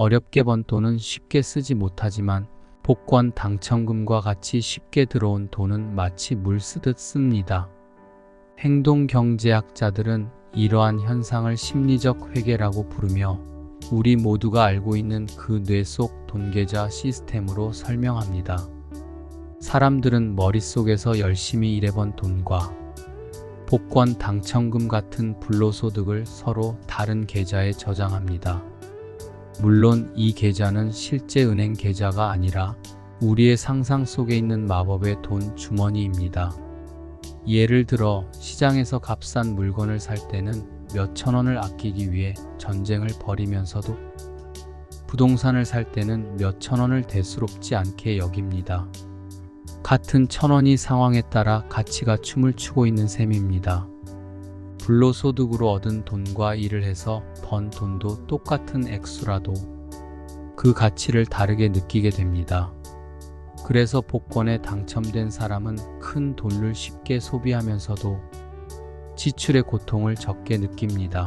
어렵게 번 돈은 쉽게 쓰지 못하지만 복권 당첨금과 같이 쉽게 들어온 돈은 마치 물 쓰듯 씁니다. 행동경제학자들은 이러한 현상을 심리적 회계라고 부르며 우리 모두가 알고 있는 그 뇌 속 돈계좌 시스템으로 설명합니다. 사람들은 머릿속에서 열심히 일해번 돈과 복권 당첨금 같은 불로소득을 서로 다른 계좌에 저장합니다. 물론 이 계좌는 실제 은행 계좌가 아니라 우리의 상상 속에 있는 마법의 돈 주머니입니다. 예를 들어 시장에서 값싼 물건을 살 때는 몇천 원을 아끼기 위해 전쟁을 벌이면서도 부동산을 살 때는 몇천 원을 대수롭지 않게 여깁니다. 같은 천 원이 상황에 따라 가치가 춤을 추고 있는 셈입니다. 불로소득으로 얻은 돈과 일을 해서 번 돈도 똑같은 액수라도 그 가치를 다르게 느끼게 됩니다. 그래서 복권에 당첨된 사람은 큰 돈을 쉽게 소비하면서도 지출의 고통을 적게 느낍니다.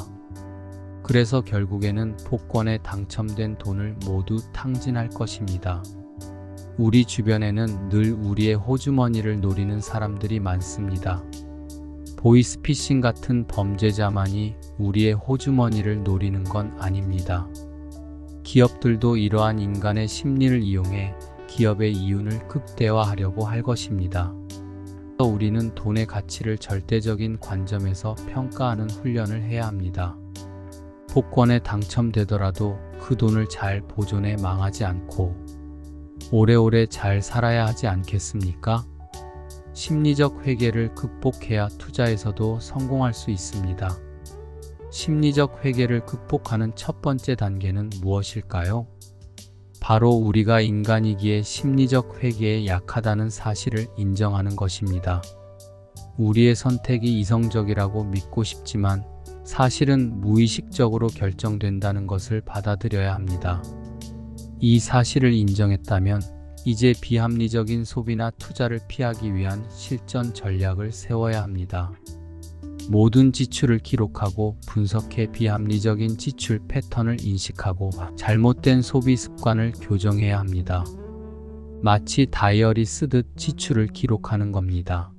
그래서 결국에는 복권에 당첨된 돈을 모두 탕진할 것입니다. 우리 주변에는 늘 우리의 호주머니를 노리는 사람들이 많습니다. 보이스피싱 같은 범죄자만이 우리의 호주머니를 노리는 건 아닙니다. 기업들도 이러한 인간의 심리를 이용해 기업의 이윤을 극대화하려고 할 것입니다. 우리는 돈의 가치를 절대적인 관점에서 평가하는 훈련을 해야 합니다. 복권에 당첨되더라도 그 돈을 잘 보존해 망하지 않고 오래오래 잘 살아야 하지 않겠습니까? 심리적 회계를 극복해야 투자에서도 성공할 수 있습니다. 심리적 회계를 극복하는 첫 번째 단계는 무엇일까요? 바로 우리가 인간이기에 심리적 회계에 약하다는 사실을 인정하는 것입니다. 우리의 선택이 이성적이라고 믿고 싶지만 사실은 무의식적으로 결정된다는 것을 받아들여야 합니다. 이 사실을 인정했다면 이제 비합리적인 소비나 투자를 피하기 위한 실전 전략을 세워야 합니다. 모든 지출을 기록하고 분석해 비합리적인 지출 패턴을 인식하고 잘못된 소비 습관을 교정해야 합니다. 마치 다이어리 쓰듯 지출을 기록하는 겁니다.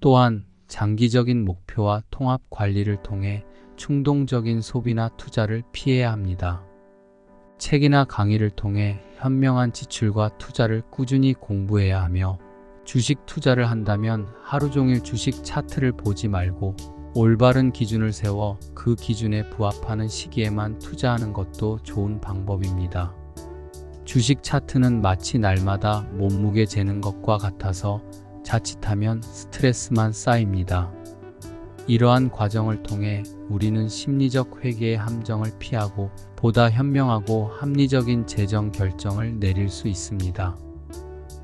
또한 장기적인 목표와 통합 관리를 통해 충동적인 소비나 투자를 피해야 합니다. 책이나 강의를 통해 현명한 지출과 투자를 꾸준히 공부해야 하며 주식 투자를 한다면 하루 종일 주식 차트를 보지 말고 올바른 기준을 세워 그 기준에 부합하는 시기에만 투자하는 것도 좋은 방법입니다. 주식 차트는 마치 날마다 몸무게 재는 것과 같아서 자칫하면 스트레스만 쌓입니다. 이러한 과정을 통해 우리는 심리적 회계의 함정을 피하고 보다 현명하고 합리적인 재정 결정을 내릴 수 있습니다.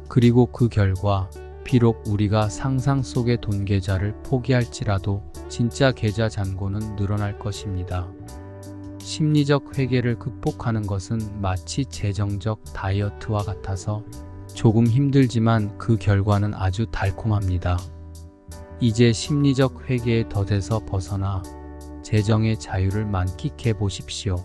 그리고 그 결과 비록 우리가 상상 속의 돈 계좌를 포기할지라도 진짜 계좌 잔고는 늘어날 것입니다. 심리적 회계를 극복하는 것은 마치 재정적 다이어트와 같아서 조금 힘들지만 그 결과는 아주 달콤합니다. 이제 심리적 회계의 덫에서 벗어나 재정의 자유를 만끽해 보십시오.